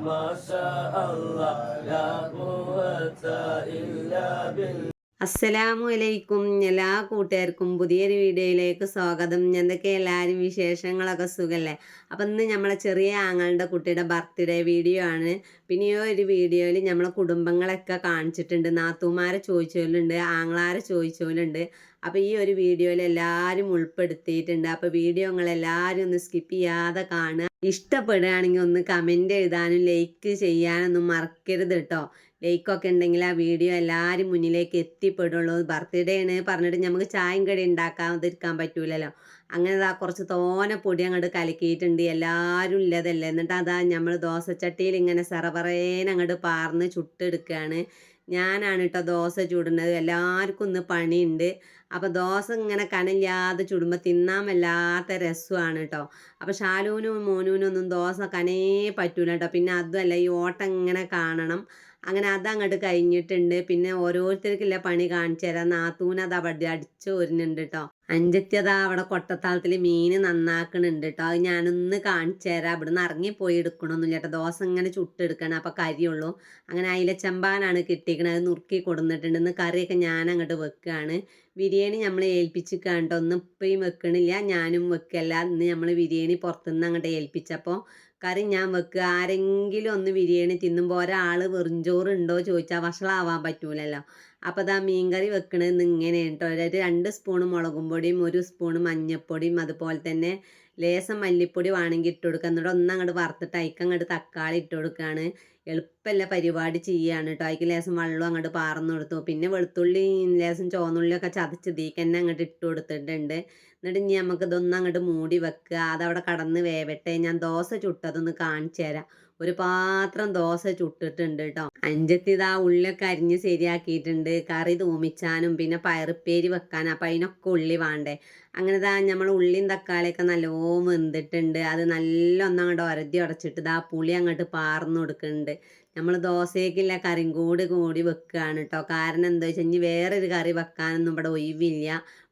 ما شاء الله لا قوة إلا بالله. അസ്സലാമു അലൈക്കും എല്ലാ കൂട്ടുകാർക്കും പുതിയൊരു വീഡിയോയിലേക്ക് സ്വാഗതം. എന്തൊക്കെ എല്ലാവരും വിശേഷങ്ങളൊക്കെ സുഖല്ലേ? അപ്പം ഇന്ന് നമ്മളെ ചെറിയ ആങ്ങളുടെ കുട്ടിയുടെ ബർത്ത്ഡേ വീഡിയോ ആണ്. പിന്നെ ഈ ഒരു വീഡിയോയിൽ നമ്മളെ കുടുംബങ്ങളൊക്കെ കാണിച്ചിട്ടുണ്ട്. നാത്തൂമാരെ ചോദിച്ചോലുണ്ട് ആങ്ങളാരെ ചോദിച്ചോലുണ്ട് അപ്പോൾ ഈ ഒരു വീഡിയോയിൽ എല്ലാവരും ഉൾപ്പെടുത്തിയിട്ടുണ്ട്. അപ്പോൾ വീഡിയോ നിങ്ങൾ എല്ലാവരും ഒന്ന് സ്കിപ്പ് ചെയ്യാതെ കാണുക. ഇഷ്ടപ്പെടുകയാണെങ്കിൽ ഒന്ന് കമന്റ് എഴുതാനും ലൈക്ക് ചെയ്യാനൊന്നും മറക്കരുത് കേട്ടോ. ലൈക്കൊക്കെ ഉണ്ടെങ്കിൽ ആ വീഡിയോ എല്ലാവരും മുന്നിലേക്ക് എത്തിപ്പെടുള്ളൂ. ബർത്ത്ഡേ ആണ് പറഞ്ഞിട്ട് നമുക്ക് ചായം കടി ഉണ്ടാക്കാതിരിക്കാൻ പറ്റൂലല്ലോ. അങ്ങനെ ആ കുറച്ച് തോന പൊടി അങ്ങോട്ട് കലക്കിയിട്ടുണ്ട്. എല്ലാവരും ഇല്ലതല്ലേ എന്നിട്ട് അതാ നമ്മൾ ദോശച്ചട്ടിയിൽ ഇങ്ങനെ സെറപറേനെ അങ്ങോട്ട് പാർന്ന് ചുട്ടെടുക്കുകയാണ് ഞാനാണ് കേട്ടോ ദോശ ചുടുന്നത്. എല്ലാവർക്കും ഇന്ന് പണിയുണ്ട്. അപ്പോൾ ദോശ ഇങ്ങനെ കനയില്ലാതെ ചുടുമ്പോൾ തിന്നാൻ വല്ലാത്ത രസമാണ് കേട്ടോ അപ്പോൾ ഷാലൂനും മോനൂനൊന്നും ദോശ കനേ പറ്റൂല കേട്ടോ പിന്നെ അതുമല്ല ഈ ഓട്ടം ഇങ്ങനെ കാണണം. അങ്ങനെ അതങ്ങോട്ട് കഴിഞ്ഞിട്ടുണ്ട്. പിന്നെ ഓരോരുത്തർക്കില്ല പണി കാണിച്ചു തരാം. നാത്തൂന് അത് അവിടെ അടിച്ചു വരുന്നുണ്ട് കേട്ടോ അഞ്ചത്തിയതാ അവിടെ കൊട്ടത്താളത്തിൽ മീൻ നന്നാക്കണുണ്ട് കേട്ടോ അത് ഞാനൊന്ന് കാണിച്ചു തരാം. ഇവിടെ നിന്ന് ഇറങ്ങിപ്പോയി എടുക്കണമെന്നില്ല കേട്ടോ ദോശ ഇങ്ങനെ ചുട്ടെടുക്കണം അപ്പോൾ കരിയുള്ളൂ. അങ്ങനെ അയില ചെമ്പാനാണ് കിട്ടിയിരിക്കണത് അത് നുറുക്കി കൊടുന്നിട്ടുണ്ട്. ഇന്ന് കറിയൊക്കെ ഞാൻ അങ്ങോട്ട് വെക്കുകയാണ് ബിരിയാണി നമ്മൾ ഏൽപ്പിച്ചിക്കാണ്ടോ ഒന്നും ഇപ്പയും വെക്കണില്ല ഞാനും വെക്കല്ല. ഇന്ന് നമ്മൾ ബിരിയാണി പുറത്തുനിന്ന് അങ്ങോട്ട് ഏൽപ്പിച്ചപ്പോൾ കറി ഞാൻ വെക്കുക. ആരെങ്കിലും ഒന്ന് ബിരിയാണി തിന്നുമ്പോൾ ഒരാൾ വെറുംചോറ് ഉണ്ടോ ചോദിച്ചാൽ വഷളാവാൻ പറ്റൂലല്ലോ. അപ്പോൾ അതാ മീൻകറി വെക്കണത് ഇങ്ങനെ കേട്ടോ ഒരു രണ്ട് സ്പൂണ് മുളകും പൊടിയും ഒരു സ്പൂണ് മഞ്ഞൾപ്പൊടിയും അതുപോലെ തന്നെ ലേസം മല്ലിപ്പൊടി വേണമെങ്കിൽ ഇട്ട് കൊടുക്കുക. എന്നിട്ട് ഒന്നങ്ങോട്ട് വറുത്തിട്ട് അയക്കങ്ങോട്ട് തക്കാളി ഇട്ട് കൊടുക്കുകയാണ്. എളുപ്പമല്ല പരിപാടി ചെയ്യുകയാണ് കേട്ടോ അതിക്ക് ലേശം വെള്ളം അങ്ങോട്ട് പാർന്നു കൊടുത്തു. പിന്നെ വെളുത്തുള്ളി ലേശം ചുവന്നുള്ളിയൊക്കെ ചതച്ച് തീക്ക് തന്നെ അങ്ങോട്ട് ഇട്ട് കൊടുത്തിട്ടുണ്ട്. എന്നിട്ട് ഇനി നമുക്ക് ഇതൊന്നും അങ്ങോട്ട് മൂടി വെക്കുക. അതവിടെ കടന്ന് വേവട്ടെ. ഞാൻ ദോശ ചുട്ടതൊന്ന് കാണിച്ചു തരാം. ഒരു പാത്രം ദോശ ചുട്ടിട്ടുണ്ട് കേട്ടോ അഞ്ചത്തി ആ ഉള്ളിലൊക്കെ അരിഞ്ഞ് ശരിയാക്കിയിട്ടുണ്ട്. കറി തൂമിച്ചാനും പിന്നെ പയറുപ്പേരി വെക്കാനും അപ്പം അതിനൊക്കെ ഉള്ളി വേണ്ടേ. അങ്ങനെ ഇതാ നമ്മൾ ഉള്ളിയും തക്കാളിയൊക്കെ നല്ലോണം വെന്തിട്ടുണ്ട്. അത് നല്ല ഒന്നങ്ങോട്ട് ഒരതി ഉടച്ചിട്ട് ഇതാ പുളി അങ്ങോട്ട് പാർന്നു കൊടുക്കുന്നുണ്ട് നമ്മൾ ദോശയ്ക്കില്ല കറിയും കൂടി കൂടി വെക്കുകയാണ് കേട്ടോ കാരണം എന്താ വെച്ചാൽ ഇനി വേറൊരു കറി വെക്കാനൊന്നും ഇവിടെ ഒഴിവില്ല.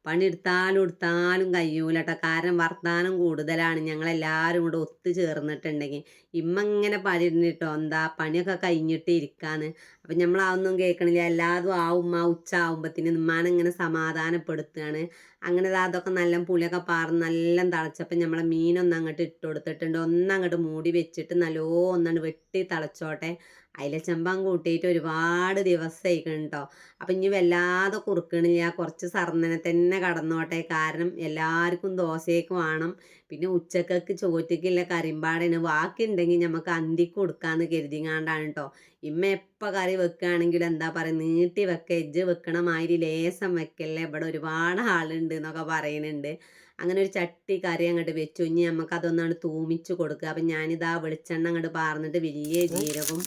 പണി എടുത്താലും കഴിയൂലട്ടോ കഴിയൂല കാരണം വർത്താനം കൂടുതലാണ്. ഞങ്ങളെല്ലാവരും കൂടെ ഒത്തു ചേർന്നിട്ടുണ്ടെങ്കിൽ ഇമ്മ ഇങ്ങനെ പണിട്ടോ എന്താ പണിയൊക്കെ കഴിഞ്ഞിട്ട് ഇരിക്കാന്ന്. അപ്പം നമ്മൾ കേൾക്കണില്ല. എല്ലാതും ആവും ആ ഉച്ച ആവുമ്പത്തിന് ഇങ്ങനെ സമാധാനപ്പെടുത്തുകയാണ് അങ്ങനെ അതൊക്കെ നല്ല പുളിയൊക്കെ പാർന്ന് നല്ല തളച്ചപ്പം നമ്മളെ മീനൊന്നും അങ്ങോട്ട് ഇട്ട് കൊടുത്തിട്ടുണ്ട്. ഒന്നങ്ങോട്ട് മൂടി വെച്ചിട്ട് നല്ലോ ഒന്നാണ് വെട്ടി തിളച്ചോട്ടെ. അയിലച്ചമ്പാൻ കൂട്ടിയിട്ട് ഒരുപാട് ദിവസമായി കേട്ടോ അപ്പം ഇനി വല്ലാതെ കുറുക്കണില്ല. കുറച്ച് സർന്നനെ തന്നെ കടന്നോട്ടെ. കാരണം എല്ലാവർക്കും ദോശയൊക്കെ വേണം. പിന്നെ ഉച്ചക്കൊക്കെ ചോറ്റയ്ക്കുള്ള കരിമ്പാടാണ്. ബാക്കിയുണ്ടെങ്കിൽ നമുക്ക് അന്തിക്ക് കൊടുക്കാമെന്ന് കരുതിങ്ങാണ്ടാണ് കേട്ടോ ഇമ്മ എപ്പോൾ കറി വെക്കുകയാണെങ്കിൽ എന്താ പറയുക നീട്ടി വെക്ക. എജ്ജ് വെക്കണ മാതിരി ലേസം വെക്കല്ലേ. ഇവിടെ ഒരുപാട് ആളുണ്ട് എന്നൊക്കെ പറയുന്നുണ്ട് അങ്ങനെ ഒരു ചട്ടി കറി അങ്ങോട്ട് വെച്ചു. ഇനി നമുക്ക് അതൊന്നാണ് തൂമിച്ച് കൊടുക്കുക. അപ്പം ഞാനിതാ വെളിച്ചെണ്ണ അങ്ങോട്ട് പാർന്നിട്ട് വലിയ ജീരകം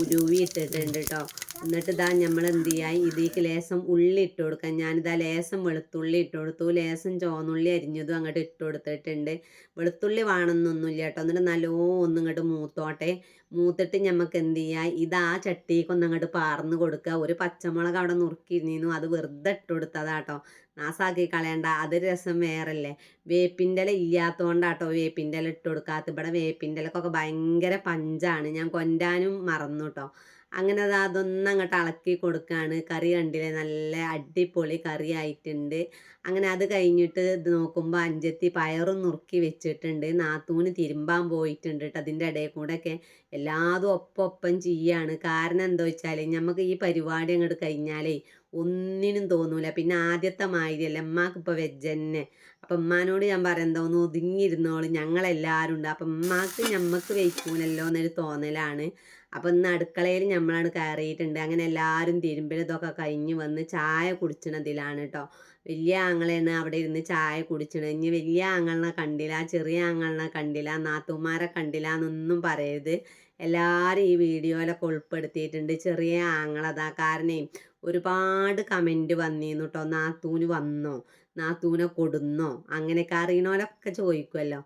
ഉരുവി ഇട്ടിട്ടുണ്ട് കേട്ടോ എന്നിട്ട് ഇതാ നമ്മൾ എന്ത് ചെയ്യാം ഇതിലേക്ക് ലേസം ഉള്ളി ഇട്ട് കൊടുക്കാം ഞാനിതാ ലേസം വെളുത്തുള്ളി ഇട്ട് കൊടുത്തു. ലേസം ചോന്നുള്ളി അരിഞ്ഞതും അങ്ങോട്ട് ഇട്ട് കൊടുത്തിട്ടുണ്ട്. വെളുത്തുള്ളി വേണമെന്നൊന്നുമില്ല കേട്ടോ എന്നിട്ട് നല്ലോ ഒന്നും ഇങ്ങോട്ട് മൂത്തോട്ടെ. മൂത്തിട്ട് നമുക്ക് എന്ത് ചെയ്യാം ഇത് ആ ചട്ടിക്ക് ഒന്ന് അങ്ങോട്ട് പാർന്ന് കൊടുക്കുക. ഒരു പച്ചമുളക് അവിടെ നുറുക്കിയിരുന്നു അത് വെറുതെ ഇട്ട് കൊടുത്തതാട്ടോ നാസാക്കി കളയണ്ട. അത് രസം വേറല്ലേ? വേപ്പിന്റെ ഇല ഇല്ലാത്തതുകൊണ്ടാട്ടോ വേപ്പിന്റെ ഇല ഇട്ട് കൊടുക്കാത്ത ഇവിടെ വേപ്പിന്റെ ഇലക്കൊക്കെ ഭയങ്കര പഞ്ചാണ്. ഞാൻ കൊണ്ടാനും മറന്നു കേട്ടോ അങ്ങനെ അത് അതൊന്നും അങ്ങോട്ട് ഇളക്കി കൊടുക്കുകയാണ് കറി കണ്ടില്ലേ? നല്ല അടിപൊളി കറി ആയിട്ടുണ്ട്. അങ്ങനെ അത് കഴിഞ്ഞിട്ട് ഇത് നോക്കുമ്പോൾ അഞ്ചത്തി പയറും നുറുക്കി വെച്ചിട്ടുണ്ട്. നാത്തൂന് തിരുമ്പാൻ പോയിട്ടുണ്ട് കേട്ടോ അതിന്റെ ഇടയിൽ കൂടെയൊക്കെ. എല്ലാതും ഒപ്പം ഒപ്പം ചെയ്യാണ്. കാരണം എന്താ വെച്ചാൽ നമുക്ക് ഈ പരിപാടി അങ്ങോട്ട് കഴിഞ്ഞാലേ ഒന്നിനും തോന്നൂല. പിന്നെ ആദ്യത്തെ മാതിരിയല്ല. ഉമ്മാക്ക് ഇപ്പോൾ വെജ് തന്നെ. അപ്പം ഉമ്മാനോട് ഞാൻ പറയാം ഒന്ന് ഒതുങ്ങിയിരുന്നോളൂ. ഞങ്ങളെല്ലാവരും ഉണ്ട്. അപ്പം ഉമ്മാക്ക് ഞമ്മക്ക് വെയ്ക്കൂലല്ലോ എന്നൊരു തോന്നലാണ്. അപ്പം ഇന്ന് അടുക്കളയിൽ നമ്മളാണ് കയറിയിട്ടുണ്ട്. അങ്ങനെ എല്ലാവരും തിരുമ്പലതൊക്കെ കഴിഞ്ഞ് വന്ന് ചായ കുടിച്ചണതിലാണ് കേട്ടോ വലിയ ആങ്ങളാണ് അവിടെ ഇരുന്ന് ചായ കുടിച്ചണത്. ഇനി വലിയ ആങ്ങളിനെ കണ്ടില്ല ചെറിയ ആങ്ങളിനെ കണ്ടില്ല നാത്തുമാരെ കണ്ടില്ല എന്നൊന്നും പറയരുത്. എല്ലാവരും ഈ വീഡിയോയിലൊക്കെ ഉൾപ്പെടുത്തിയിട്ടുണ്ട്. ചെറിയ ആങ്ങളതാ കാരണം ഒരുപാട് കമന്റ് വന്നിരുന്നു കേട്ടോ നാത്തൂന് വന്നോ? നാത്തൂനെ കൊടുന്നോ? അങ്ങനെയൊക്കെ അറിയണോലൊക്കെ ചോദിക്കുമല്ലോ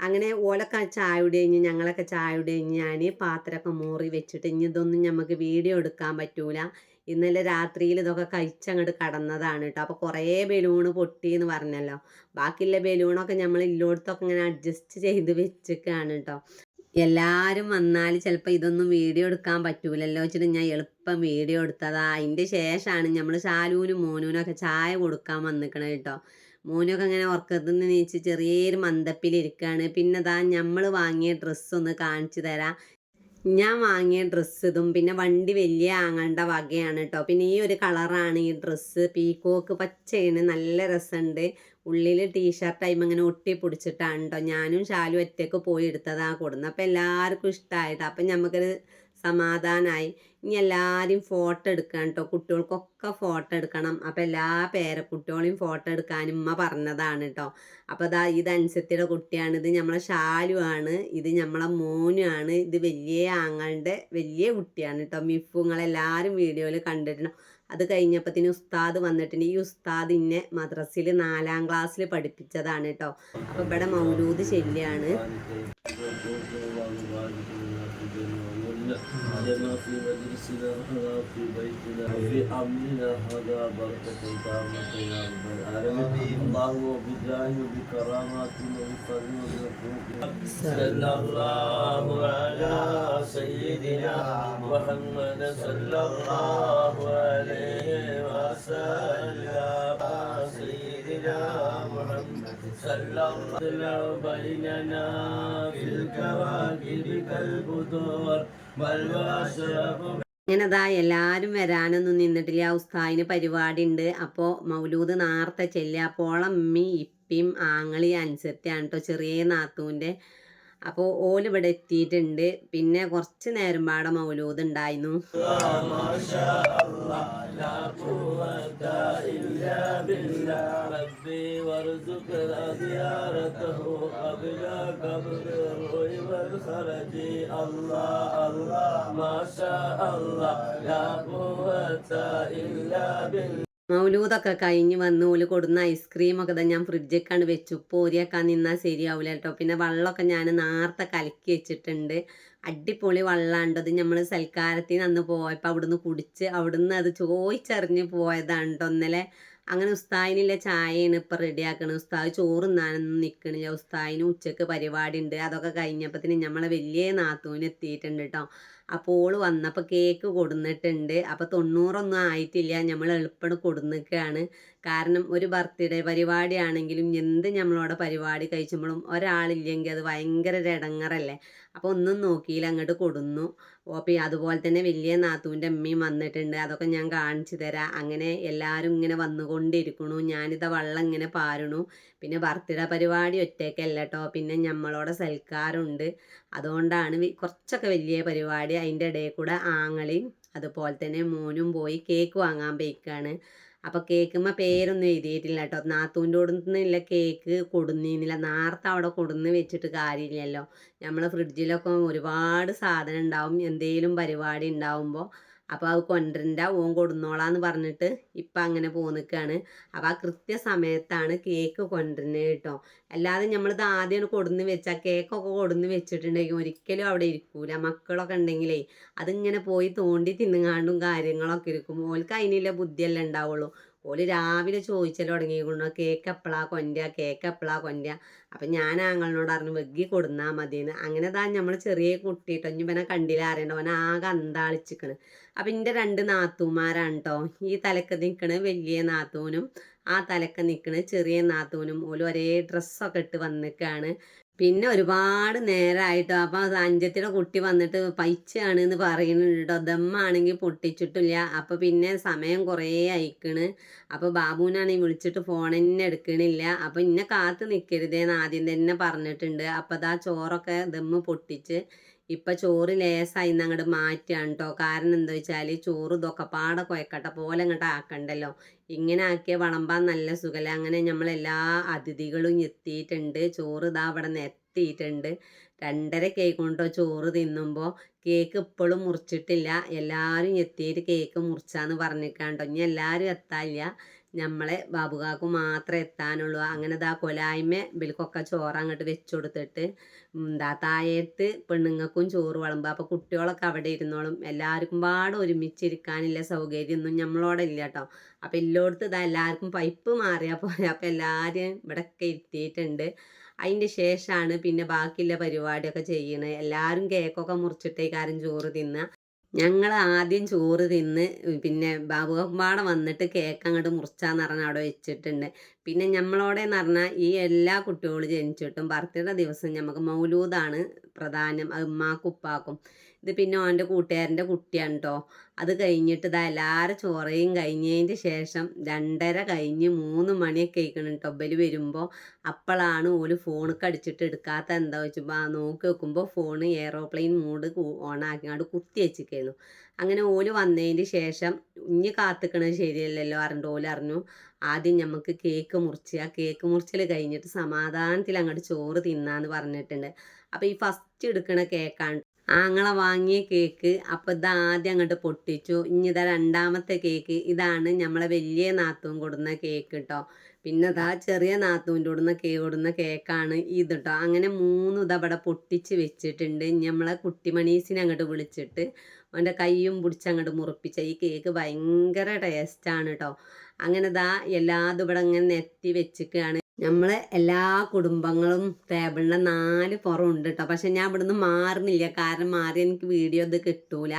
അങ്ങനെ ഓലൊക്കെ ചായ കഴിഞ്ഞ് ഞങ്ങളൊക്കെ ചായ കഴിഞ്ഞ് ഞാൻ പാത്രമൊക്കെ മൂറി വെച്ചിട്ട് ഇനി ഇതൊന്നും നമുക്ക് വീഡിയോ എടുക്കാൻ പറ്റൂല. ഇന്നലെ രാത്രിയിൽ ഇതൊക്കെ കഴിച്ചങ്ങോട്ട് കടന്നതാണ് കേട്ടോ അപ്പോൾ കുറേ ബലൂണ് പൊട്ടി എന്ന് പറഞ്ഞല്ലോ. ബാക്കിയുള്ള ബലൂണൊക്കെ നമ്മൾ ഇല്ലോടത്തൊക്കെ ഇങ്ങനെ അഡ്ജസ്റ്റ് ചെയ്ത് വെച്ചിട്ടാണ് കേട്ടോ എല്ലാവരും വന്നാൽ ചിലപ്പോൾ ഇതൊന്നും വീഡിയോ എടുക്കാൻ പറ്റൂലല്ലോ വെച്ചിട്ട് ഞാൻ എളുപ്പം വീഡിയോ എടുത്തതാ. അതിന്റെ ശേഷമാണ് നമ്മൾ ശാലൂനും ഒക്കെ ചായ കൊടുക്കാൻ വന്നിക്കണത് കേട്ടോ. മോനൊക്കെ അങ്ങനെ ഉറക്കത്തിൽ നിന്ന് നീച്ച് ചെറിയൊരു മന്ദപ്പിലിരിക്കുകയാണ് പിന്നെ ദാ നമ്മൾ വാങ്ങിയ ഡ്രസ്സ് ഒന്ന് കാണിച്ചു തരാം. ഞാൻ വാങ്ങിയ ഡ്രസ്സ് ഇതും പിന്നെ വണ്ടി വലിയ ആങ്ങണ്ട വകയാണ് കേട്ടോ. പിന്നെ ഈ ഒരു കളറാണ് ഈ ഡ്രസ്സ്. പീക്കോക്ക് പച്ചയാണ് നല്ല രസമുണ്ട് ഉള്ളിൽ ടീഷർട്ട് ആയി ഇങ്ങനെ ഒട്ടി പിടിച്ചിട്ടാണ് കേട്ടോ ഞാനും ഷാലും ഒറ്റയ്ക്ക് പോയി എടുത്തതാണ് കൊടുന്നത് അപ്പം എല്ലാവർക്കും ഇഷ്ടമായിട്ടോ അപ്പം നമുക്കൊരു സമാധാനമായി ഇനി എല്ലാവരും ഫോട്ടോ എടുക്കണം കേട്ടോ കുട്ടികൾക്കൊക്കെ ഫോട്ടോ എടുക്കണം. അപ്പം എല്ലാ പേരക്കുട്ടികളെയും ഫോട്ടോ എടുക്കാനും ഉമ്മ പറഞ്ഞതാണ് കേട്ടോ അപ്പോൾ അതാ ഇത് അൻസത്തിയുടെ കുട്ടിയാണ്. ഇത് നമ്മളെ ഷാലുവാണ് ഇത് നമ്മളെ മോനുമാണ് ഇത് വലിയ ആങ്ങളുടെ വലിയ കുട്ടിയാണ് കേട്ടോ മിഫുങ്ങളെല്ലാവരും വീഡിയോയിൽ കണ്ടിട്ടുണ്ട്. അത് കഴിഞ്ഞപ്പത്തിന് ഉസ്താദ് വന്നിട്ടുണ്ട്. ഈ ഉസ്താദ് ഇന്നെ മദ്രസയിൽ നാലാം ക്ലാസ്സിൽ പഠിപ്പിച്ചതാണ് കേട്ടോ അപ്പോൾ ഇവിടെ മൗലൂദ് ശല്യാണ്. جمع في مجلسنا هذا في بيتنا وفي أمرنا هذا بركة تامة يا رب العالمين اللهم بجاه وبكرامات وبفضل وبحكمك صلى الله على سيدنا محمد صلى الله عليه وسلم. سيدنا محمد صلى الله بيننا في الكواكب كالبدور അങ്ങനെ എല്ലാരും വരാനൊന്നും നിന്നിട്ടില്ല. ഉസ്താദിന് പരിപാടി ഉണ്ട് അപ്പോ മൗലൂദ് നാർത്ത ചെല്ലുക അപ്പോൾ ഇപ്പിം ആങ്ങളി അനുസരിച്ചാണ് കേട്ടോ ചെറിയ നാത്തൂന്റെ അപ്പോൾ ഓൽ ഇവിടെ എത്തിയിട്ടുണ്ട്. പിന്നെ കുറച്ച് നേരം പാടെ മൗലൂദ് ഉണ്ടായിരുന്നു. മാഷാ ലാ ഇല്ലാ മൗലൂദൊക്കെ കഴിഞ്ഞ് വന്ന് ഓൽ കൊടുന്ന ഐസ്ക്രീമൊക്കെ ഞാൻ ഫ്രിഡ്ജിക്കാണ് വെച്ചു. പോരിയൊക്കെ നിന്നാൽ ശരിയാവില്ല കേട്ടോ. പിന്നെ വെള്ളമൊക്കെ ഞാൻ നേരത്തെ കലക്കി വെച്ചിട്ടുണ്ട്. അടിപൊളി വെള്ളമാണ് അത് നമ്മൾ സൽക്കാരത്തിന് അന്ന് പോയപ്പോൾ അവിടുന്ന് കുടിച്ച് അവിടുന്ന് അത് ചോദിച്ചറിഞ്ഞ് പോയതാണ് ഒന്നലെ അങ്ങനെ ഉസ്താദിനുള്ള ചായയാണ് ഇപ്പം റെഡിയാക്കണത് ഉസ്താദ് ചോറ് തിന്നാനൊന്നും നിൽക്കണില്ല ഉസ്താദിന് ഉച്ചയ്ക്ക് പരിപാടി ഉണ്ട് അതൊക്കെ കഴിഞ്ഞപ്പത്തിന് നമ്മളെ വലിയ നാത്തൂന് എത്തിയിട്ടുണ്ട് കേട്ടോ. അപ്പോൾ ഓൾ വന്നപ്പോൾ കേക്ക് കൊടുന്നിട്ടുണ്ട്. അപ്പോൾ തൊണ്ണൂറൊന്നും ആയിട്ടില്ല. നമ്മൾ എളുപ്പം കൊടുന്നിക്കുകയാണ് കാരണം ഒരു ബർത്ത്ഡേ പരിപാടിയാണെങ്കിലും എന്ത് നമ്മളവിടെ പരിപാടി കഴിച്ചുമ്പോഴും ഒരാളില്ലെങ്കിൽ അത് ഭയങ്കര ഇടങ്ങറല്ലേ അപ്പോൾ ഒന്നും നോക്കിയില്ല അങ്ങോട്ട് കൊടുന്നു. ഓപ്പി അതുപോലെ തന്നെ വലിയ നാത്തൂന്റെ അമ്മയും വന്നിട്ടുണ്ട്. അതൊക്കെ ഞാൻ കാണിച്ചു തരാം. അങ്ങനെ എല്ലാവരും ഇങ്ങനെ വന്നുകൊണ്ടിരിക്കണു. ഞാനിതാ വള്ളം ഇങ്ങനെ പാരണു. പിന്നെ ബർത്ത്ഡേ പരിപാടി ഒറ്റയ്ക്കല്ല കേട്ടോ പിന്നെ നമ്മളോടെ സൽക്കാരുണ്ട്. അതുകൊണ്ടാണ് കുറച്ചൊക്കെ വലിയ പരിപാടി. അതിന്റെ ഇടയിൽ കൂടെ ആങ്ങളെയും അതുപോലെ തന്നെ മോനും പോയി കേക്ക് വാങ്ങാൻ പോയിക്കാണ്. അപ്പോൾ കേക്കുമ്മ പേരൊന്നും എഴുതിയിട്ടില്ല കേട്ടോ. നാത്തൂന്റെ കൊടുന്നില്ല കേക്ക് കൊടുന്നില്ല നാർത്ത അവിടെ കൊടുന്ന് വെച്ചിട്ട് കാര്യമില്ലല്ലോ. നമ്മളെ ഫ്രിഡ്ജിലൊക്കെ ഒരുപാട് സാധനം ഉണ്ടാവും. എന്തെങ്കിലും പരിപാടി ഉണ്ടാവുമ്പോൾ അപ്പോൾ അത് കൊണ്ടുവരണ്ട ഓൻ കൊടുന്നോളാന്ന് പറഞ്ഞിട്ട് ഇപ്പം അങ്ങനെ പോന്നിക്കാണ്. അപ്പോൾ ആ കൃത്യസമയത്താണ് കേക്ക് കൊണ്ടുവരുന്നത് കേട്ടോ. അല്ലാതെ നമ്മളിത് ആദ്യം കൊടുന്ന് വെച്ചാൽ കേക്കൊക്കെ കൊടുന്ന് വെച്ചിട്ടുണ്ടെങ്കിൽ ഒരിക്കലും അവിടെ ഇരിക്കൂല. മക്കളൊക്കെ ഉണ്ടെങ്കിലേ അതിങ്ങനെ പോയി തോണ്ടി തിന്നുങ്ങാണ്ടും കാര്യങ്ങളൊക്കെ ഇരിക്കും. ഓൾക്ക് അതിനുള്ള ബുദ്ധിയല്ലേ ഉണ്ടാവുള്ളൂ. ഓൽ രാവിലെ ചോദിച്ചാൽ തുടങ്ങിക്കൊണ്ടു കേക്ക് എപ്പോഴാ കൊണ്ട കേക്ക് എപ്പോഴാ കൊണ്ട അപ്പം ഞാൻ ആങ്ങളിനോട് പറഞ്ഞു വെഗ്ഗി കൊടുന്നാൽ മതിയെന്ന്. അങ്ങനെ താ നമ്മൾ ചെറിയ കുട്ടിട്ടോ ഇനി ഇവനെ കണ്ടില്ല അറിയണ്ട അവൻ ആകെ അന്താളിച്ചിക്കണ്. അപ്പം എന്റെ രണ്ട് നാത്തൂമാരാണ് കേട്ടോ ഈ തലക്ക് നിൽക്കണ വലിയ നാത്തൂനും ആ തലക്ക് നിൽക്കണ ചെറിയ നാത്തൂനും ഓൽ ഒരേ ഡ്രസ്സൊക്കെ ഇട്ട് വന്നിക്കാണ്. പിന്നെ ഒരുപാട് നേരമായിട്ടോ അപ്പം അഞ്ചത്തിയുടെ കുട്ടി വന്നിട്ട് പൈച്ചയാണ് എന്ന് പറയുന്നുണ്ട് ദമ്മാണെങ്കിൽ പൊട്ടിച്ചിട്ടില്ല. അപ്പോൾ പിന്നെ സമയം കുറേ അയക്കണ് അപ്പോൾ ബാബുവിനാണെങ്കിൽ വിളിച്ചിട്ട് ഫോൺ തന്നെ എടുക്കണില്ല. അപ്പോൾ ഇന്നെ കാത്ത് നിൽക്കരുതേന്ന് ആദ്യം തന്നെ പറഞ്ഞിട്ടുണ്ട്. അപ്പോൾ അതാ ചോറൊക്കെ ദമ്മ് പൊട്ടിച്ച് ഇപ്പം ചോറ് ലേസായി അങ്ങോട്ട് മാറ്റുകയാണ് കേട്ടോ കാരണം എന്താ വെച്ചാൽ ചോറ് ഇതൊക്കെ പാടെ കുഴക്കട്ട പോലെ അങ്ങോട്ട് ആക്കണ്ടല്ലോ. ഇങ്ങനെ ആക്കിയ വളമ്പാൻ നല്ല സുഖമല്ല അങ്ങനെ നമ്മളെല്ലാ അതിഥികളും എത്തിയിട്ടുണ്ട്. ചോറ് ഇതാ അവിടെ നിന്ന് എത്തിയിട്ടുണ്ട്. രണ്ടര കേക്ക് കൊണ്ടോ ചോറ് തിന്നുമ്പോൾ കേക്ക് ഇപ്പോഴും മുറിച്ചിട്ടില്ല. എല്ലാവരും എത്തിയിട്ട് കേക്ക് മുറിച്ചാന്ന് പറഞ്ഞിക്കാണ്ടോ ഇനി എല്ലാവരും എത്താനില്ല. നമ്മളെ ബാബുകാക്ക് മാത്രമേ എത്താനുള്ളൂ. അങ്ങനെ ദാ കൊലായ്മ ബിൽക്കൊക്കെ ചോറ് അങ്ങോട്ട് വെച്ച് കൊടുത്തിട്ട് എന്താ താഴത്ത് പെണ്ണുങ്ങൾക്കും ചോറ് വിളമ്പുക. അപ്പോൾ കുട്ടികളൊക്കെ അവിടെ ഇരുന്നോളും. എല്ലാവർക്കും പാടെ ഒരുമിച്ചിരിക്കാനില്ല സൗകര്യമൊന്നും നമ്മളോടെ ഇല്ല കേട്ടോ അപ്പോൾ എല്ലായിടത്തും ഇതാ എല്ലാവർക്കും പൈപ്പ് മാറിയാൽ പോലെ. അപ്പോൾ എല്ലാവരും ഇവിടെയൊക്കെ എത്തിയിട്ടുണ്ട് അതിന്റെ ശേഷമാണ് പിന്നെ ബാക്കിയുള്ള പരിപാടിയൊക്കെ ചെയ്യണത് എല്ലാവരും കേക്കൊക്കെ മുറിച്ചിട്ടേക്കാരും ചോറ് തിന്നുക ഞങ്ങൾ ആദ്യം ചോറ് തിന്ന് പിന്നെ ബാബുപാട വന്നിട്ട് കേക്ക് അങ്ങോട്ട് മുറിച്ചാന്ന് പറഞ്ഞാൽ അവിടെ വെച്ചിട്ടുണ്ട്. പിന്നെ നമ്മളോടെന്ന് പറഞ്ഞാൽ ഈ എല്ലാ കുട്ടികളും ജനിച്ചിട്ടും ബർത്ത്ഡേ ദിവസം നമുക്ക് മൗലൂദാണ് പ്രധാനം. അത് ഉമ്മാക്കും ഉപ്പാക്കും. ഇത് പിന്നെ ഓന്റെ കൂട്ടുകാരന്റെ കുട്ടിയാണ് കേട്ടോ അത് കഴിഞ്ഞിട്ട് ഇതാ എല്ലാവരും ചോറയും കഴിഞ്ഞതിന്റെ ശേഷം രണ്ടര കഴിഞ്ഞ് മൂന്ന് മണിയൊക്കെ ആയിക്കണം കേട്ടോ ഇവർ വരുമ്പോൾ അപ്പോഴാണ് ഓൽ ഫോണൊക്കെ കടിച്ചിട്ട് എടുക്കാത്ത എന്താ വെച്ചപ്പോൾ ആ നോക്കി വെക്കുമ്പോൾ ഫോണ് എയറോപ്ലെയിൻ മൂഡ് ഓണാക്കിങ്ങാണ്ട് കുത്തി വെച്ചിരിക്കുന്നു അങ്ങനെ ഓൽ വന്നതിന് ശേഷം ഇനി കാത്തിക്കണത് ശരിയല്ലല്ലോ അറിഞ്ഞിട്ട് ഓൽ അറിഞ്ഞു. ആദ്യം നമുക്ക് കേക്ക് മുറിച്ച് ആ കേക്ക് മുറിച്ചൽ കഴിഞ്ഞിട്ട് സമാധാനത്തിൽ അങ്ങോട്ട് ചോറ് തിന്നാന്ന് പറഞ്ഞിട്ടുണ്ട്. അപ്പോൾ ഈ ഫസ്റ്റ് എടുക്കണ കേക്കാണ് ആങ്ങളെ വാങ്ങിയ കേക്ക്. അപ്പോൾ ഇത് ആദ്യം അങ്ങോട്ട് പൊട്ടിച്ചു. ഇനി ഇതാ രണ്ടാമത്തെ കേക്ക്. ഇതാണ് നമ്മളെ വലിയ നാത്തൂൻ കൊടുന്ന കേക്ക് കേട്ടോ പിന്നെ ഇതാ ചെറിയ നാത്തൂന്റെ കൊടുന്ന കേ കൊടുന്ന കേക്കാണ് ഇത് കേട്ടോ അങ്ങനെ മൂന്ന് ഇതാ ഇവിടെ പൊട്ടിച്ച് വെച്ചിട്ടുണ്ട്. ഇനി നമ്മളെ കുട്ടിമണീസിനെ അങ്ങോട്ട് വിളിച്ചിട്ട് അവന്റെ കൈയും പിടിച്ച് അങ്ങോട്ട് മുറിപ്പിച്ച. ഈ കേക്ക് ഭയങ്കര ടേസ്റ്റാണ് കേട്ടോ അങ്ങനെ ഇതാ എല്ലാതും ഇവിടെ ഇങ്ങനെ നെറ്റി വെച്ചിട്ടാണ് നമ്മളെ എല്ലാ കുടുംബങ്ങളും ടേബിളിന്റെ നാല് പുറം ഉണ്ട് കേട്ടോ പക്ഷെ ഞാൻ ഇവിടുന്ന് മാറുന്നില്ല. കാരണം മാറി എനിക്ക് വീഡിയോ ഇത് കിട്ടൂല.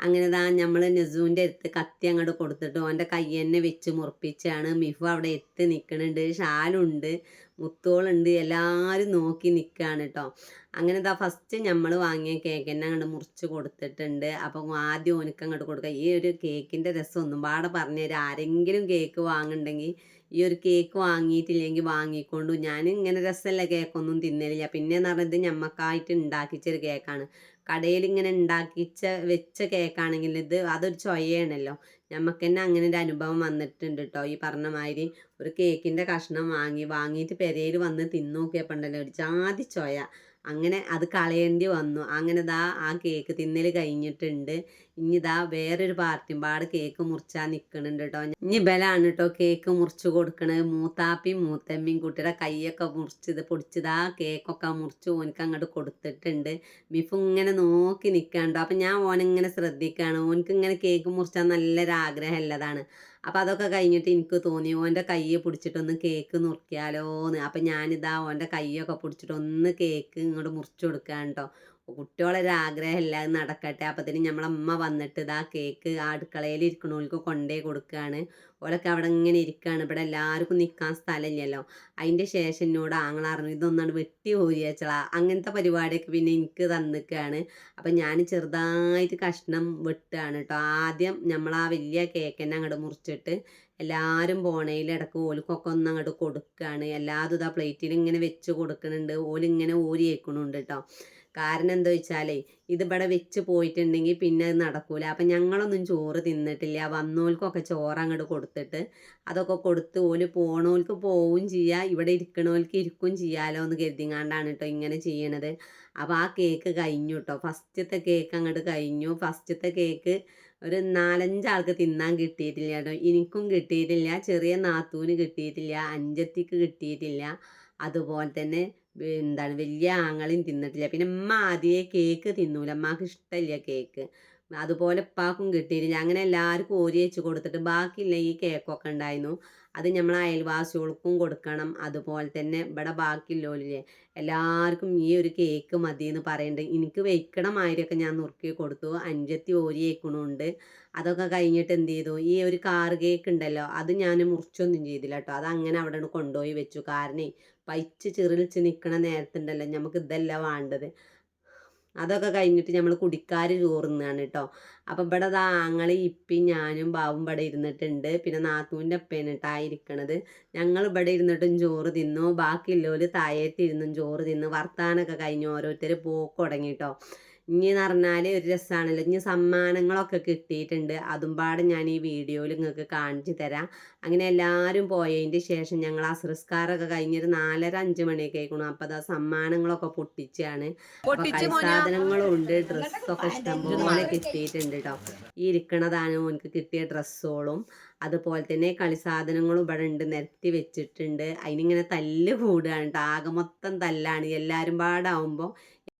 അങ്ങനെ താ നമ്മൾ നെസൂന്റെ അടുത്ത് കത്തി അങ്ങോട്ട് കൊടുത്തിട്ട് ഓന്റെ കൈ തന്നെ വെച്ച് മുറിപ്പിച്ചാണ്. മിഫു അവിടെ എത്തി നിൽക്കണുണ്ട് ഷാലുണ്ട്. മുത്തോളുണ്ട്. എല്ലാവരും നോക്കി നിൽക്കുകയാണ് കേട്ടോ അങ്ങനെ ദാ ഫസ്റ്റ് നമ്മൾ വാങ്ങിയ കേക്ക് തന്നെ അങ്ങോട്ട് മുറിച്ച് കൊടുത്തിട്ടുണ്ട്. അപ്പം ആദ്യം ഓനക്ക് അങ്ങോട്ട് കൊടുക്കുക ഈ ഒരു കേക്കിന്റെ രസം ഒന്നും പാടെ പറഞ്ഞുതരാം ആരെങ്കിലും കേക്ക് വാങ്ങുന്നുണ്ടെങ്കിൽ ഈ ഒരു കേക്ക് വാങ്ങിയിട്ടില്ലെങ്കിൽ വാങ്ങിക്കൊണ്ടു. ഞാൻ ഇങ്ങനെ രസമല്ല കേക്കൊന്നും തിന്നലില്ല. പിന്നെ എന്ന് പറഞ്ഞത് ഞമ്മക്കായിട്ട് ഉണ്ടാക്കിച്ചൊരു കേക്കാണ് കടയിൽ ഇങ്ങനെ ഉണ്ടാക്കിച്ച വെച്ച കേക്കാണെങ്കിൽ ഇത് അതൊരു ചൊയ്യാണല്ലോ നമുക്ക് തന്നെ അങ്ങനെ ഒരു അനുഭവം വന്നിട്ടുണ്ട് കേട്ടോ ഈ പറഞ്ഞ മാതിരി ഒരു കേക്കിന്റെ കഷ്ണം വാങ്ങി വാങ്ങിയിട്ട് പെരയിൽ വന്ന് തിന്നു നോക്കിയപ്പോണ്ടല്ലോ ഒരു ജാതി ചൊയ. അങ്ങനെ അത് കളയേണ്ടി വന്നു. അങ്ങനെ ദാ ആ കേക്ക് തിന്നൽ കഴിഞ്ഞിട്ടുണ്ട്. ഇനി ഇതാ വേറൊരു പാർട്ടിയും പാട് കേക്ക് മുറിച്ചാൽ നിൽക്കണുണ്ട് കേട്ടോ ഇനി ബലാണ് കേട്ടോ കേക്ക് മുറിച്ച് കൊടുക്കണത് മൂത്താപ്പിയും മൂത്തമ്മയും കുട്ടിയുടെ കൈയൊക്കെ മുറിച്ചത് പൊടിച്ചതാ കേക്കൊക്കെ മുറിച്ച് ഓനക്ക് അങ്ങോട്ട് കൊടുത്തിട്ടുണ്ട്. ബിഫു ഇങ്ങനെ നോക്കി നിൽക്കാണ്ടോ അപ്പം ഞാൻ ഓനിങ്ങനെ ശ്രദ്ധിക്കുകയാണ് ഓനക്ക് ഇങ്ങനെ കേക്ക് മുറിച്ചാൽ നല്ലൊരു ആഗ്രഹമുള്ളതാണ് അപ്പം അതൊക്കെ കഴിഞ്ഞിട്ട് എനിക്ക് തോന്നി ഓന്റെ കൈ പിടിച്ചിട്ടൊന്ന് കേക്ക് നുറുക്കിയാലോ എന്ന് അപ്പം ഞാനിതാ ഓന്റെ കൈയൊക്കെ പിടിച്ചിട്ട് ഒന്ന് കേക്ക് ഇങ്ങോട്ട് മുറിച്ച് കൊടുക്കാൻ കേട്ടോ കുട്ടികളൊരു ആഗ്രഹമില്ല അത് നടക്കട്ടെ. അപ്പത്തിന് നമ്മളെ അമ്മ വന്നിട്ട് ഇതാ കേക്ക് ആ അടുക്കളയിൽ ഇരിക്കണോൾക്ക് കൊണ്ടേ കൊടുക്കുകയാണ് ഓലൊക്കെ അവിടെ ഇങ്ങനെ ഇരിക്കുകയാണ് ഇവിടെ എല്ലാവർക്കും നിൽക്കാൻ സ്ഥലമില്ലല്ലോ. അതിന്റെ ശേഷം എന്നോട് ആങ്ങളറിഞ്ഞു ഇതൊന്നാണ് വെട്ടി ഓരിയച്ചളാ അങ്ങനത്തെ പരിപാടിയൊക്കെ പിന്നെ എനിക്ക് തന്നിക്കുകയാണ് അപ്പം ഞാൻ ചെറുതായിട്ട് കഷ്ണം വെട്ടുകയാണ് കേട്ടോ ആദ്യം നമ്മൾ ആ വലിയ കേക്ക് തന്നെ അങ്ങോട്ട് മുറിച്ചിട്ട് എല്ലാവരും പോണയിൽ ഇടയ്ക്ക് ഓൽക്കൊക്കെ ഒന്ന് അങ്ങോട്ട് കൊടുക്കുകയാണ് എല്ലാതും ഇതാ പ്ലേറ്റിൽ ഇങ്ങനെ വെച്ച് കൊടുക്കുന്നുണ്ട് ഓലിങ്ങനെ ഊരി വെക്കണുണ്ട് കേട്ടോ കാരണം എന്താ വെച്ചാലേ ഇത് ഇവിടെ വെച്ച് പോയിട്ടുണ്ടെങ്കിൽ പിന്നെ അത് നടക്കൂല. അപ്പം ഞങ്ങളൊന്നും ചോറ് തിന്നിട്ടില്ല. വന്നോൽക്കൊക്കെ ചോറ് അങ്ങോട്ട് കൊടുത്തിട്ട് അതൊക്കെ കൊടുത്ത് ഓൽ പോണോൽക്ക് പോവും ചെയ്യുക ഇവിടെ ഇരിക്കണോൽക്ക് ഇരിക്കും ചെയ്യാലോ എന്ന് കരുതിങ്ങാണ്ടാണ് കേട്ടോ ഇങ്ങനെ ചെയ്യണത്. അപ്പോൾ ആ കേക്ക് കഴിഞ്ഞു കേട്ടോ ഫസ്റ്റത്തെ കേക്ക് അങ്ങോട്ട് കഴിഞ്ഞു. ഫസ്റ്റത്തെ കേക്ക് ഒരു നാലഞ്ചാൾക്ക് തിന്നാൻ കിട്ടിയിട്ടില്ല കേട്ടോ എനിക്കും കിട്ടിയിട്ടില്ല. ചെറിയ നാത്തൂന് കിട്ടിയിട്ടില്ല. അഞ്ചത്തിക്ക് കിട്ടിയിട്ടില്ല. അതുപോലെ തന്നെ എന്താണ് വലിയ ആങ്ങളും തിന്നിട്ടില്ല. പിന്നെ ഉമ്മ ആദ്യമേ കേക്ക് തിന്നൂല. ഉമ്മാക്ക് ഇഷ്ടമില്ല കേക്ക് അതുപോലെ ഉപ്പാക്കും കിട്ടിയിട്ടില്ല അങ്ങനെ എല്ലാവർക്കും ഓരി വെച്ച് കൊടുത്തിട്ട് ബാക്കിയില്ല ഈ കേക്കൊക്കെ ഉണ്ടായിരുന്നു. അത് നമ്മൾ അയൽവാസികൾക്കും കൊടുക്കണം. അതുപോലെ തന്നെ ഇവിടെ ബാക്കിയുള്ളവരില്ലേ എല്ലാവർക്കും ഈ ഒരു കേക്ക് മതി എന്ന് പറയുന്നുണ്ട് എനിക്ക് വെക്കണ മാതിരിയൊക്കെ ഞാൻ നുറുക്കി കൊടുത്തു. അഞ്ചത്തി ഓരി വെക്കണുണ്ട്. അതൊക്കെ കഴിഞ്ഞിട്ട് എന്ത് ചെയ്തു? ഈ ഒരു കാർ കേക്ക് ഉണ്ടല്ലോ അത് ഞാൻ മുറിച്ചൊന്നും ചെയ്തില്ല കേട്ടോ. അത് അങ്ങനെ അവിടെ കൊണ്ടുപോയി വെച്ചു. കാരണം പൈച്ച് ചിറിലിച്ച് നിൽക്കണ നേരത്തുണ്ടല്ലോ നമുക്ക് ഇതല്ല വേണ്ടത്. അതൊക്കെ കഴിഞ്ഞിട്ട് നമ്മൾ കുടിക്കാർ ചോറുന്നാണ് കേട്ടോ അപ്പം ഇവിടെ താങ്ങൾ ഇപ്പി ഞാനും ബാവും ഇവിടെ ഇരുന്നിട്ടുണ്ട്. പിന്നെ നാത്തൂന്റെ അപ്പേനെ കേട്ടോ ആയിരിക്കണത് ഞങ്ങൾ ഇവിടെ ഇരുന്നിട്ടും ചോറ് തിന്നു. ബാക്കിയുള്ളവർ താഴേത്തിരുന്നും ചോറ് തിന്നു. വർത്താനൊക്കെ കഴിഞ്ഞു ഓരോരുത്തർ പോക്ക് തുടങ്ങി കേട്ടോ ഇനി എന്ന് പറഞ്ഞാൽ ഒരു രസമാണല്ലോ ഇനി സമ്മാനങ്ങളൊക്കെ കിട്ടിയിട്ടുണ്ട് അതും പാടെ ഞാൻ ഈ വീഡിയോയിൽ നിങ്ങൾക്ക് കാണിച്ചു തരാം. അങ്ങനെ എല്ലാവരും പോയതിന്റെ ശേഷം ഞങ്ങൾ ആ സംസ്കാരമൊക്കെ കഴിഞ്ഞൊരു നാലര അഞ്ച് മണിയൊക്കെ ആയിക്കണം. അപ്പോൾ അതാ സമ്മാനങ്ങളൊക്കെ പൊട്ടിച്ചാണ്. സാധനങ്ങളും ഉണ്ട് ഡ്രസ്സൊക്കെ ഇഷ്ടംപോലെ കിട്ടിയിട്ടുണ്ട് കേട്ടോ ഈ ഇരിക്കണതാണ് എനിക്ക് കിട്ടിയ ഡ്രസ്സുകളും അതുപോലെ തന്നെ കളി സാധനങ്ങളും ഇവിടെ ഉണ്ട് നിരത്തി വെച്ചിട്ടുണ്ട്. അതിനിങ്ങനെ തല്ല് കൂടുകയാണ് കേട്ടോ ആകെ മൊത്തം തല്ലാണ്. എല്ലാവരും പാടാവുമ്പോൾ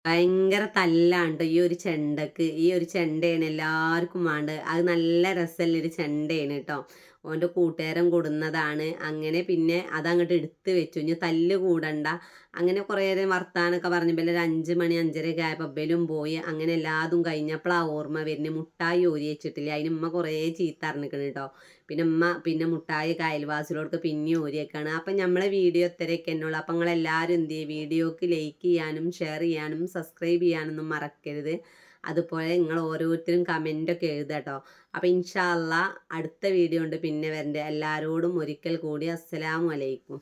ഭയങ്കര തല്ലാണ് ഈ ഒരു ചെണ്ടക്ക് ഈ ഒരു ചെണ്ടയാണ് എല്ലാവർക്കും വേണ്ട അത് നല്ല രസമുള്ളൊരു ചെണ്ടയാണ് കേട്ടോ. ഓന്റെ കൂട്ടുകാരൻ കൊടുന്നതാണ്. അങ്ങനെ പിന്നെ അതങ്ങോട്ട് എടുത്ത് വെച്ചു. ഇനി തല്ല് കൂടണ്ട. അങ്ങനെ കുറേ നേരം വർത്താനൊക്കെ പറഞ്ഞപ്പോൾ ഒരു അഞ്ച് മണി അഞ്ചരയൊക്കെ ആയപ്പോൾ ബലും പോയി. അങ്ങനെ എല്ലാതും കഴിഞ്ഞപ്പോഴാണ് ഓർമ്മ വരുന്നത്. മുട്ടായി ഓരി വെച്ചിട്ടില്ല? അതിന് ഉമ്മ കുറേ ചീത്ത അറിഞ്ഞിക്കണം കേട്ടോ. പിന്നെ ഉമ്മ പിന്നെ മുട്ടായി അയൽവാസികളോടൊക്കെ പിന്നെ ഓരിയൊക്കെയാണ് അപ്പം നമ്മളെ വീഡിയോ ഇത്രയൊക്കെ എന്നുള്ളൂ. അപ്പം നിങ്ങളെല്ലാവരും എന്ത് ചെയ്യുക വീഡിയോക്ക് ലൈക്ക് ചെയ്യാനും ഷെയർ ചെയ്യാനും സബ്സ്ക്രൈബ് ചെയ്യാനൊന്നും മറക്കരുത്. അതുപോലെ നിങ്ങൾ ഓരോരുത്തരും കമന്റൊക്കെ കേട്ടോ അപ്പോൾ ഇൻഷാല്ല അടുത്ത വീഡിയോ ഉണ്ട്. പിന്നെ വരണ്ടേ. എല്ലാവരോടും ഒരിക്കൽ കൂടി അസ്സലാമു അലൈക്കും.